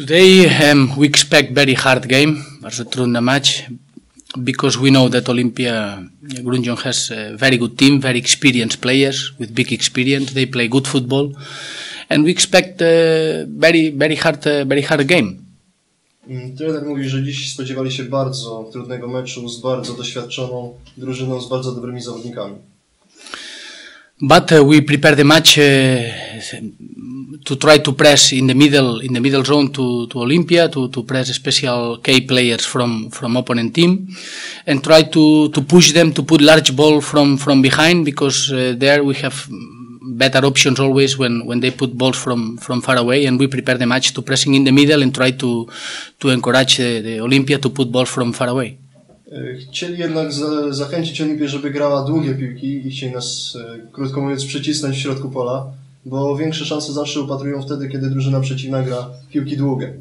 Today um, we expect very hard game, bardzo trudny mecz, because we know that Olympia Grunjon has a very good team, very experienced players with big experience. They play good football, and we expect a very, very hard, uh, very hard game. Mm, Trener mówi, że dziś spodziewali się bardzo trudnego meczu z bardzo doświadczoną drużyną, z bardzo dobrymi zawodnikami. But uh, we prepare the match uh, to try to press in the middle in the middle zone to, to Olympia to, to press special key players from from opponent team and try to, to push them to put large ball from from behind because uh, there we have better options always when, when they put balls from, from far away and we prepare the match to pressing in the middle and try to, to encourage the, the Olympia to put balls from far away. Chcieli jednak za, zachęcić Olimpię, żeby grała długie piłki i chcieli nas, krótko mówiąc, przycisnąć w środku pola, bo większe szanse zawsze upatrują wtedy, kiedy drużyna przeciwna gra piłki długie.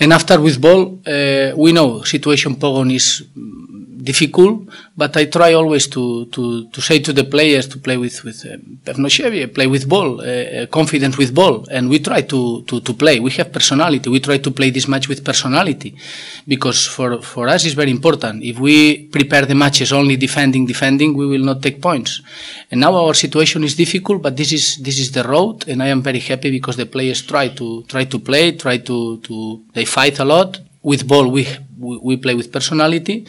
And after with ball, uh, we know situation Pogon is difficult, but I try always to, to, to say to the players to play with, with um, Pevnoshevi, play with ball, uh, uh, confidence with ball, and we try to, to, to play. We have personality. We try to play this match with personality, because for, for us it's very important. If we prepare the matches only defending, defending, we will not take points. And now our situation is difficult, but this is, this is the road, and I am very happy because the players try to, try to play, try to, to, they fight a lot. With ball, we, we play with personality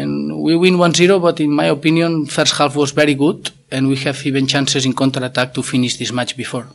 and we win 1-0 but in my opinion first half was very good and we have even chances in counter-attack to finish this match before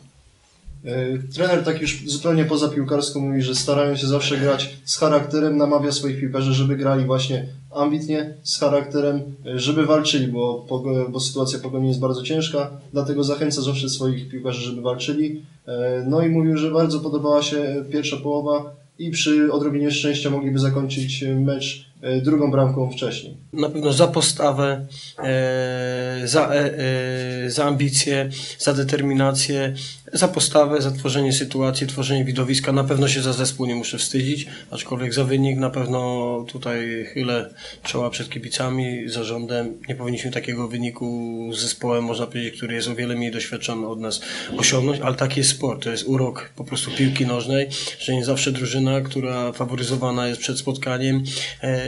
E, Trener tak już zupełnie poza piłkarską mówi, że starają się zawsze grać z charakterem, namawia swoich piłkarzy, żeby grali właśnie ambitnie, z charakterem, e, żeby walczyli, bo, bo sytuacja pogoni jest bardzo ciężka, dlatego zachęca zawsze swoich piłkarzy, żeby walczyli. E, No i mówił, że bardzo podobała się pierwsza połowa i przy odrobinie szczęścia mogliby zakończyć mecz drugą bramką wcześniej. na pewno za postawę, e, za, e, e, za ambicje, za determinację, za postawę, za tworzenie sytuacji, tworzenie widowiska. Na pewno się za zespół nie muszę wstydzić, aczkolwiek za wynik na pewno tutaj chylę czoła przed kibicami, zarządem. Nie powinniśmy takiego wyniku z zespołem, można powiedzieć, który jest o wiele mniej doświadczony od nas osiągnąć, ale taki jest sport, to jest urok po prostu piłki nożnej, że nie zawsze drużyna, która faworyzowana jest przed spotkaniem,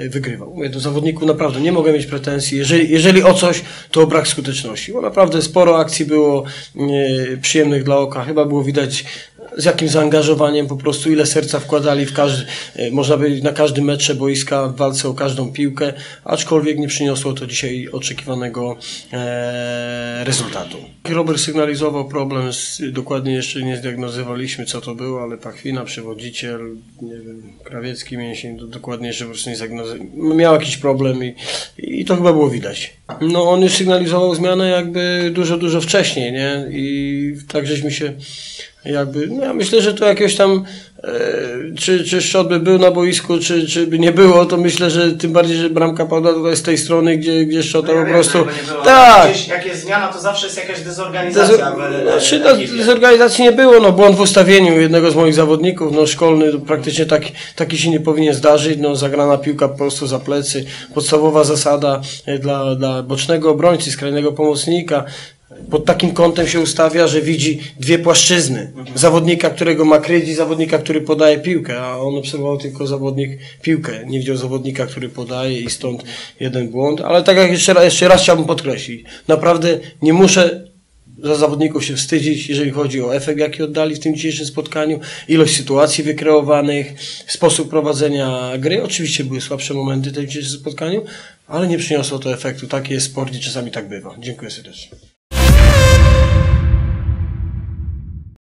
e, wygrywa. Mówię, do zawodników naprawdę nie mogę mieć pretensji. Jeżeli, jeżeli o coś, to o brak skuteczności, bo naprawdę sporo akcji było e, przyjemnych dla oka. Chyba było widać z jakim zaangażowaniem po prostu ile serca wkładali w każdy, e, można powiedzieć na każdym metrze boiska w walce o każdą piłkę, aczkolwiek nie przyniosło to dzisiaj oczekiwanego e, rezultatu. Robert sygnalizował problem, z, dokładnie jeszcze nie zdiagnozowaliśmy co to było, ale Pachwina, przewodniiciel, nie wiem, Krawiecki mięsień, dokładnie jeszcze po prostu nie zdiagnozował. Miał jakiś problem i, i to chyba było widać. No on już sygnalizował zmianę jakby dużo, dużo wcześniej, nie? I tak żeśmy się jakby, no ja myślę, że to jakieś tam, e, czy, czy Szczot by był na boisku, czy, czy by nie było, to myślę, że tym bardziej, że bramka padła tutaj z tej strony, gdzie, gdzie Szczota No ja po prostu, tak, Gdzieś, jak jest zmiana, to zawsze jest jakaś dezorganizacja Dezor- w, znaczy, no, dezorganizacji nie było, no błąd w ustawieniu jednego z moich zawodników, no szkolny, praktycznie taki, taki się nie powinien zdarzyć, no zagrana piłka po prostu za plecy, podstawowa zasada e, dla, dla bocznego obrońcy, skrajnego pomocnika, pod takim kątem się ustawia, że widzi dwie płaszczyzny. Zawodnika, którego ma kryć i zawodnika, który podaje piłkę, a on obserwował tylko zawodnik piłkę. Nie widział zawodnika, który podaje i stąd jeden błąd. Ale tak jak jeszcze raz, jeszcze raz chciałbym podkreślić, naprawdę nie muszę za zawodników się wstydzić, jeżeli chodzi o efekt, jaki oddali w tym dzisiejszym spotkaniu, ilość sytuacji wykreowanych, sposób prowadzenia gry. Oczywiście były słabsze momenty w tym dzisiejszym spotkaniu, ale nie przyniosło to efektu. Taki jest sport i czasami tak bywa. Dziękuję serdecznie.